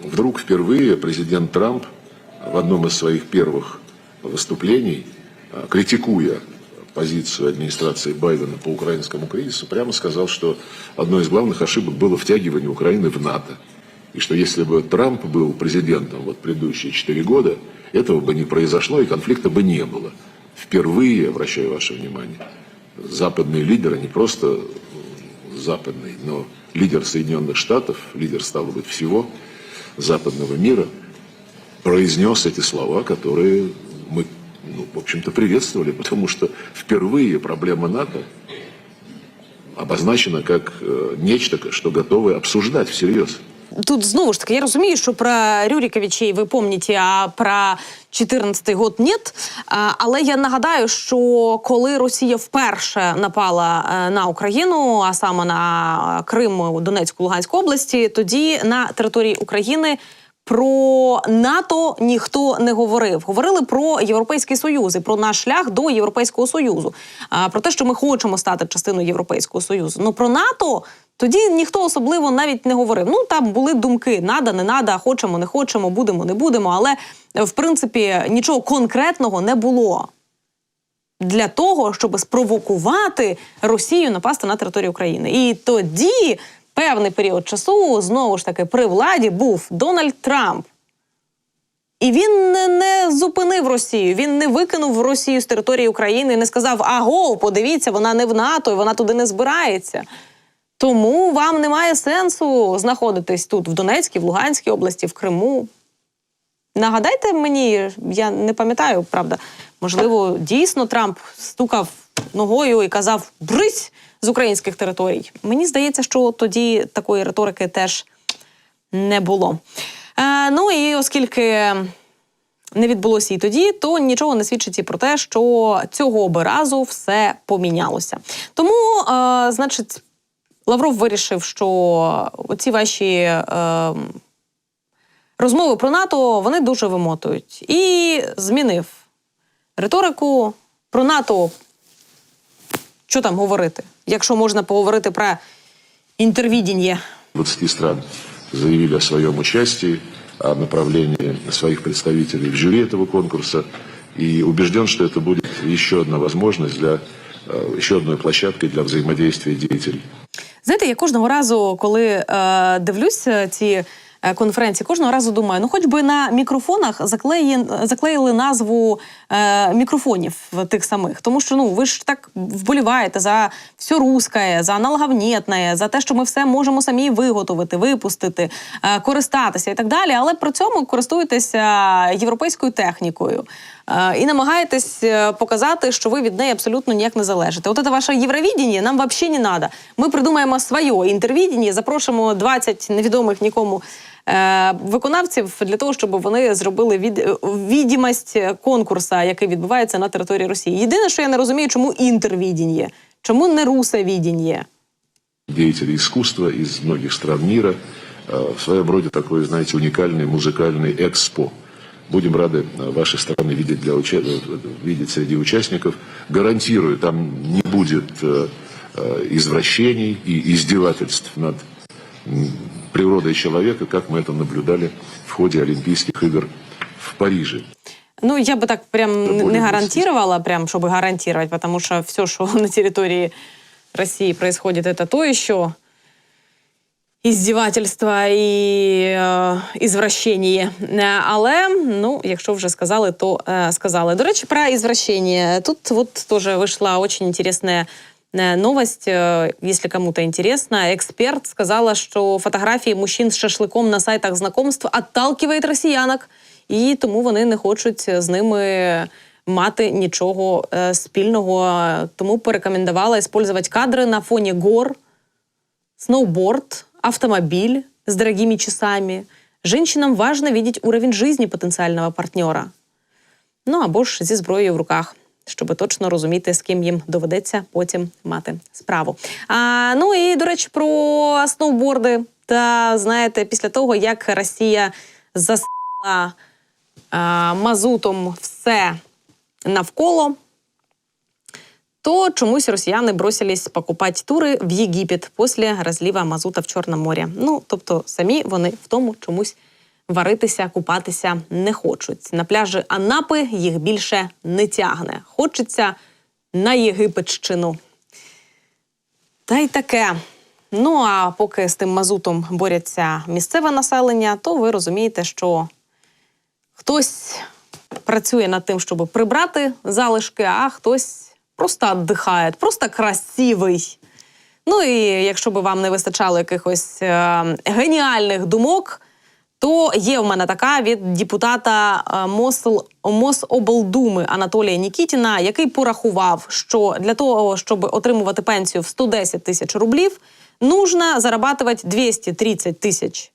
Вдруг впервые президент Трамп в одном из своих первых выступлений, а, критикуя позицию администрации Байдена по украинскому кризису, прямо сказал, что одной из главных ошибок было втягивание Украины в НАТО. И что если бы Трамп был президентом вот предыдущие четыре года, этого бы не произошло и конфликта бы не было. Впервые, обращаю ваше внимание, западные лидеры, не просто западный, но лидер Соединенных Штатов, лидер, стало быть, всего западного мира, произнес эти слова, которые мы, ну, в общем-то, приветствовали, потому что впервые проблема НАТО обозначена как э, нечто, что готовы обсуждать всерьез. Тут знову ж таки, я розумію, що про Рюріковичей ви пам'ятаєте, а про 14-й год нет. Але я нагадаю, що коли Росія вперше напала е, на Україну, а саме на Крим, Донецьку, Луганську області, тоді на території України. Про НАТО ніхто не говорив. Говорили про європейський союз і про наш шлях до європейського союзу. А про те, що ми хочемо стати частиною європейського союзу. Ну про НАТО тоді ніхто особливо навіть не говорив. Ну там були думки: надо, не надо, хочемо, не хочемо, будемо, не будемо. Але е, в принципі нічого конкретного не було для того, щоб спровокувати Росію напасти на територію України. І тоді певний період часу знову ж таки при владі був Дональд Трамп. І він не, не зупинив Росію, він не викинув Росію з території України і не сказав: Аго, подивіться, вона не в НАТО, і вона туди не збирається. Тому вам немає сенсу знаходитись тут, в Донецькій, в Луганській області, в Криму. Нагадайте мені, я не пам'ятаю, правда, можливо, дійсно Трамп стукав ногою і казав брись з українських територій. Мені здається, що тоді такої риторики теж не було. Е, ну і оскільки не відбулося і тоді, то нічого не свідчить і про те, що цього би разу все помінялося. Тому, е, значить, Лавров вирішив, що ці ваші. Е, розмови про НАТО вони дуже вимотують. І змінив риторику про НАТО. Що там говорити? Якщо можна поговорити про інтервідіння. 20 стран заявили о своем участии, о направлении своих представителей в жюри этого конкурса. И убежден, что это будет еще одна возможность для, э, еще одной площадкой для взаимодействия деятелей. Знаєте, я кожного разу, коли е, дивлюся ці конференції, кожного разу думаю, ну хоч би на мікрофонах заклеї, заклеїли назву е, мікрофонів тих самих. Тому що ну ви ж так вболіваєте за все русське, за аналоговнєтне, за те, що ми все можемо самі виготовити, випустити, е, користатися і так далі. Але при цьому користуєтеся європейською технікою. Е, І намагаєтесь е, показати, що ви від неї абсолютно ніяк не залежите. От це ваше євровідіння нам взагалі не треба. Ми придумаємо своє інтервідіння, запрошуємо 20 невідомих нікому е, виконавців для того, щоб вони зробили від, е, відімость конкурсу, який відбувається на території Росії. Єдине, що я не розумію, чому інтервідіння, чому не русовідіння? Деятели искусства из многих стран мира. э, В своем роде такой, знаете, уникальный музыкальный экспо. Будем рады э, ваши страны видеть, для уча- э, видеть среди участников. Гарантирую, там не будет э, э, извращений и издевательств над м, природой человека, как мы это наблюдали в ходе Олимпийских игр в Париже. Ну, я бы так прям Да, не более гарантировала, прям, чтобы гарантировать, потому что все, что на территории России происходит, это то еще іздівательства і е, ізвращення. Е, Але ну, якщо вже сказали, то е, сказали. До речі, про ізвращення. Тут вот тоже вышла очень интересная э, новость, э, если кому-то интересно. Эксперт сказала, что фотографії мужчин з шашликом на сайтах знакомств отталкивает росіянок, і тому вони не хочуть з ними мати нічого е, спільного. Тому порекомендувала использовать кадри на фоні гор, сноуборд, автомобиль с дорогими часами. Женщинам важно видеть уровень жизни потенциального партнера. Ну або ж зі зброєю в руках, щоб точно розуміти, з ким їм доведеться потім мати справу. А, ну і до речі, про сноуборди. Та знаєте, після того, як Росія засила мазутом все навколо, то чомусь росіяни бросились покупати тури в Єгипет після розлива мазута в Чорному морі. Ну, тобто, самі вони в тому чомусь варитися, купатися не хочуть. На пляжі Анапи їх більше не тягне. Хочеться на Єгипетщину. Та й таке. Ну а поки з тим мазутом борються місцеве населення, то ви розумієте, що хтось працює над тим, щоб прибрати залишки, а хтось просто віддихає, просто красивий. Ну і якщо би вам не вистачало якихось е, геніальних думок, то є в мене така від депутата е, Мосл, Мособлдуми Анатолія Нікітіна, який порахував, що для того, щоб отримувати пенсію в 110 тисяч рублів, нужно зарабатывать 230 тисяч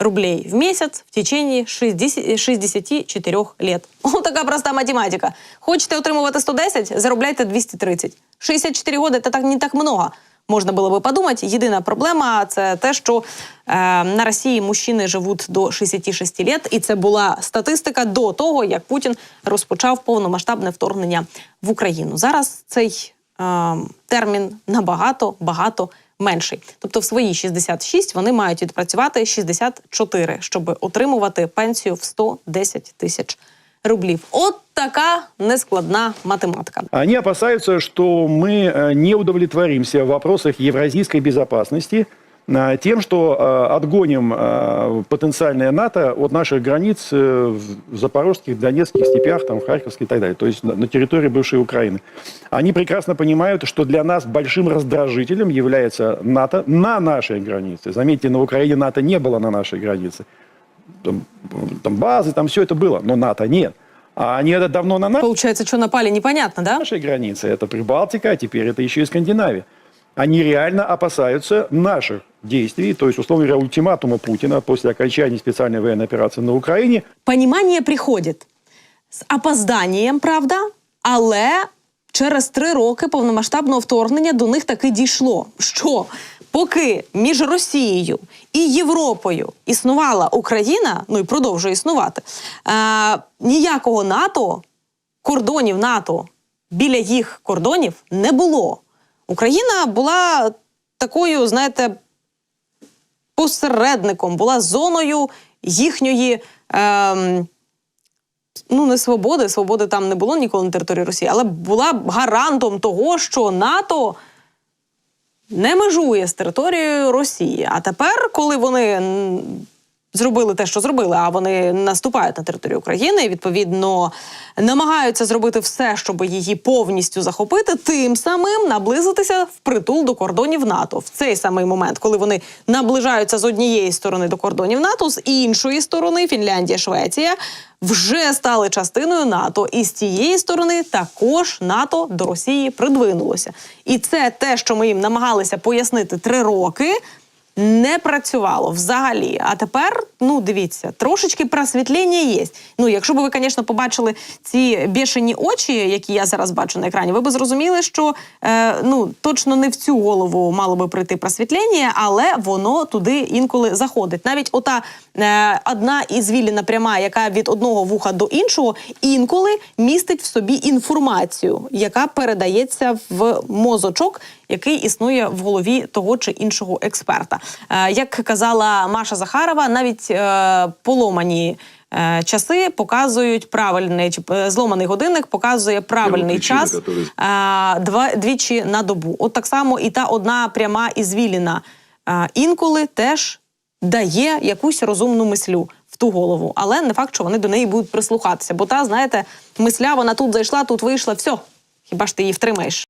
рублей в месяц в течение 60, 64 лет. О, така проста математика. Хочете отримувати 110, заробляйте 230. 64 года – це так не так много. Можна було би подумати. Єдина проблема це те, що е, на Росії мужчини живуть до 66 лет, і це була статистика до того, як Путін розпочав повномасштабне вторгнення в Україну. Зараз цей е, термін набагато багато менший. Тобто, в свої 66 вони мають відпрацювати 64, щоб отримувати пенсію в 110 тисяч рублів. От така нескладна математика. Они опасаются, что мы э, не удовлетворимся в вопросах евразийской безопасности э, тем, что э, отгоним потенциальное НАТО от наших границ в запорожских, донецких степях, там, в Харьковской и так далее, то есть на территории бывшей Украины. Они прекрасно понимают, что для нас большим раздражителем является НАТО на нашей границе. Заметьте, на Украине НАТО не было на нашей границе. Там, там базы, там все это было, но НАТО нет. А они это давно на нашей Получается, что напали, непонятно, да? нашей границы. Это Прибалтика, а теперь это еще и Скандинавия. Они реально опасаются наших действий, то есть, условно говоря, ультиматума Путина после окончания специальной военной операции на Украине. Понимание приходить з опозданням, правда, але через три роки повномасштабного вторгнення до них таки дійшло. Що поки між Росією і Європою існувала Україна, ну і продовжує існувати, е, ніякого НАТО, кордонів НАТО біля їх кордонів не було. Україна була такою, знаєте, посередником, була зоною їхньої. Ем, ну, не свободи, свободи там не було ніколи на території Росії, але була гарантом того, що НАТО не межує з територією Росії. А тепер, коли вони зробили те, що зробили, а вони наступають на територію України і відповідно намагаються зробити все, щоб її повністю захопити, тим самим наблизитися впритул до кордонів НАТО в цей самий момент, коли вони наближаються з однієї сторони до кордонів НАТО, з іншої сторони Фінляндія, Швеція вже стали частиною НАТО, і з цієї сторони також НАТО до Росії придвинулося. І це те, що ми їм намагалися пояснити три роки. Не працювало взагалі. А тепер, ну дивіться, трошечки просвітлення є. Ну, якщо б ви, звісно, побачили ці бішені очі, які я зараз бачу на екрані, ви б зрозуміли, що е, ну точно не в цю голову мало би прийти просвітлення, але воно туди інколи заходить. Навіть ота е, одна ізвіліна пряма, яка від одного вуха до іншого, інколи містить в собі інформацію, яка передається в мозочок, який існує в голові того чи іншого експерта. Е, як казала Маша Захарова, навіть е, поломані. е, Часи показують правильний чи зломаний годинник показує правильний час два двічі на добу. От так само і та одна пряма ізвіліна е, інколи теж дає якусь розумну мислю в ту голову, але не факт, що вони до неї будуть прислухатися. Бо та, знаєте, мисля вона тут зайшла, тут вийшла, все. Хіба ж ти її втримаєш?